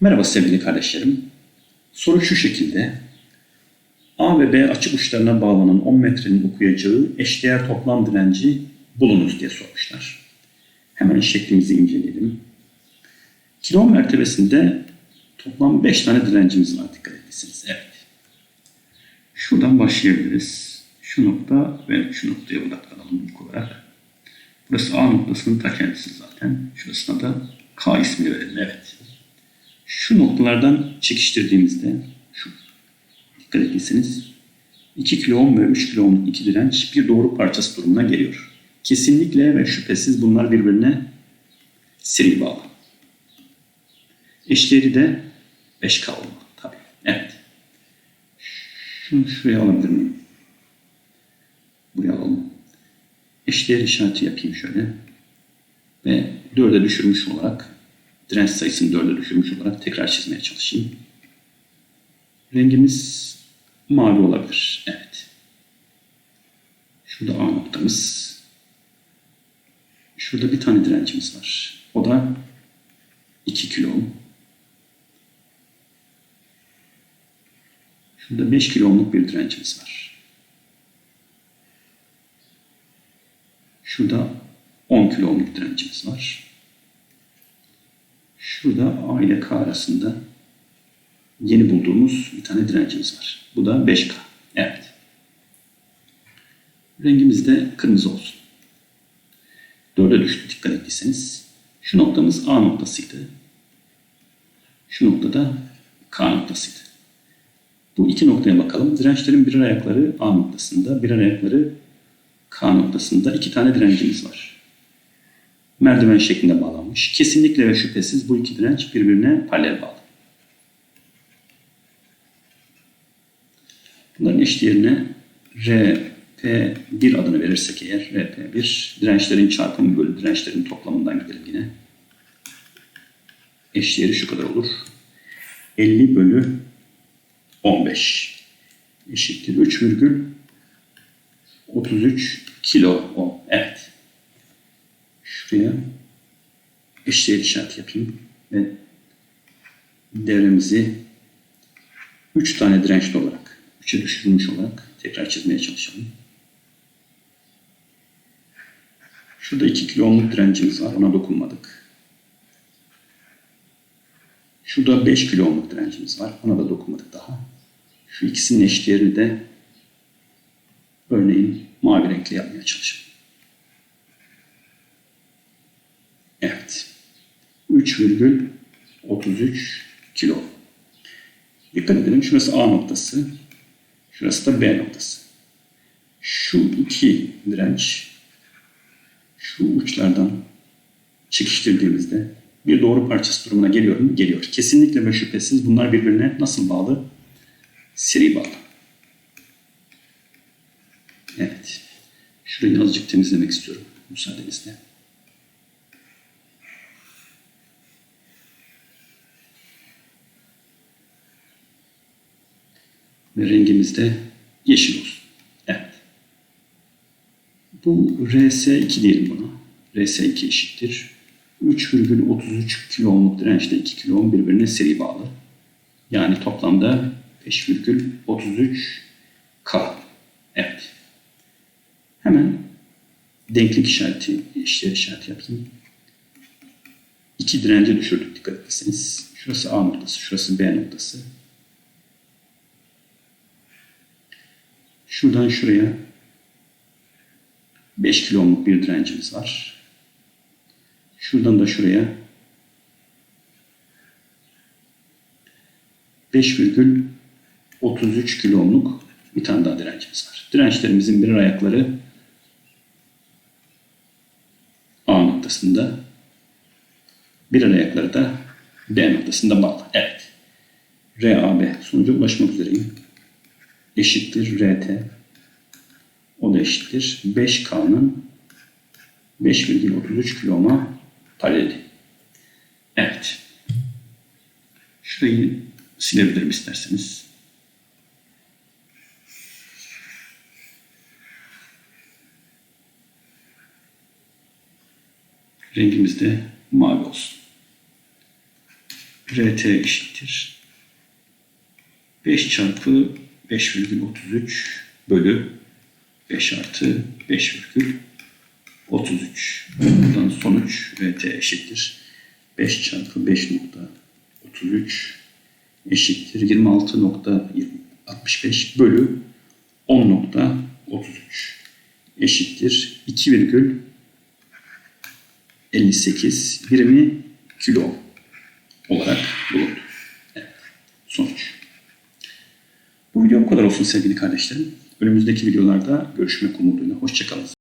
Merhaba sevgili kardeşlerim. Soru şu şekilde. A ve B açık uçlarına bağlanan 10 metrenin okuyacağı eşdeğer toplam direnci bulunuz diye sormuşlar. Hemen şeklimizi inceleyelim. Kilo mertebesinde toplam 5 tane direncimiz var dikkat ederseniz. Evet. Şuradan başlayabiliriz. Şu nokta ve şu noktaya odaklanalım ilk olarak. Burası A noktasının ta kendisi zaten. Şurasına da K ismini verelim. Evet. Şu noktalardan çekiştirdiğimizde şu dikkat ettiyseniz 2 kilo ohm ve 3 kilo ohmluk iki direnç bir doğru parçası durumuna geliyor. Kesinlikle ve şüphesiz bunlar birbirine seri bağlı. Eşleri de 5K olmalı tabii. Evet. Şunu şuraya alabilir miyim? Buraya alalım. Eşdeğer işareti yapayım şöyle. Ve 4'e düşürmüş olarak direnç sayısını 4'e düşürmüş olarak tekrar çizmeye çalışayım. Rengimiz mavi olabilir. Evet. Şurada A noktamız. Şurada bir tane direncimiz var. O da 2 kilo. Şurada 5 kilo ohmluk bir direncimiz var. Şurada 10 kilo ohmluk direncimiz var. Şurada A ile K arasında yeni bulduğumuz bir tane direncimiz var. Bu da 5K. Evet. Rengimiz de kırmızı olsun. 4'e düştü dikkat ettiyseniz. Şu noktamız A noktasıydı. Şu noktada K noktasıydı. Bu iki noktaya bakalım. Dirençlerin birer ayakları A noktasında, birer ayakları K noktasında iki tane direncimiz var. Merdiven şeklinde bağlanmış. Kesinlikle ve şüphesiz bu iki direnç birbirine paralel bağlı. Bunların eşdeğerine RP1 adını verirsek eğer RP1 dirençlerin çarpımı bölü dirençlerin toplamından gidelim yine. Eşdeğeri şu kadar olur. 50 bölü 15 eşittir 3,33 kilo ohm. Evet. Şuraya eşdeğer işareti yapayım ve devremizi 3 tane dirençli olarak 3'e düşürülmüş olarak tekrar çizmeye çalışalım. Şurada 2 kilo ohmluk direncimiz var. Ona dokunmadık. Şurada 5 kilo ohmluk direncimiz var. Ona da dokunmadık daha. Şu ikisinin eşdeğerini de örneğin mavi renkli yapmaya çalışalım. Evet. 3,33 kilo. Dikkat edelim. Şurası A noktası. Şurası da B noktası. Şu iki direnç şu uçlardan çekiştirdiğimizde bir doğru parçası durumuna geliyor mu? Geliyor. Kesinlikle ve şüphesiz bunlar birbirine nasıl bağlı? Seri bağlı. Evet. Şurayı azıcık temizlemek istiyorum müsaadenizle. Ve rengimiz de yeşil olsun. Evet. Bu RS2 diyelim buna. RS2 eşittir. 3,33 kilo ohmluk dirençle 2 kilo ohm birbirine seri bağlı. Yani toplamda 5,33 K. Evet. Hemen denklik işareti, eşdeğer işareti yapayım. İki dirence düşürdük dikkat ederseniz. Şurası A noktası, şurası B noktası. Şuradan şuraya 5 kilo ohmluk bir direncimiz var. Şuradan da şuraya 5,33 kilo ohmluk bir tane daha direncimiz var. Dirençlerimizin birer ayakları A noktasında, birer ayakları da B noktasında bağlı. Evet. RAB sonuca ulaşmak üzereyim. Eşittir RT. O da eşittir 5K'nın 5,33 kiloma paraleli. Evet. Şurayı silebilirim isterseniz. Rengimiz de mavi olsun. RT eşittir. 5 çarpı 5,33 bölü 5 artı 5,33. Buradan sonuç RT eşittir. 5 çarpı 5.33 eşittir 26.65 bölü 10.33 eşittir 2,58 birimi kilo olarak bulundu. Evet, sonuç. Bu video bu kadar olsun sevgili kardeşlerim. Önümüzdeki videolarda görüşmek umuduyla. Hoşçakalın.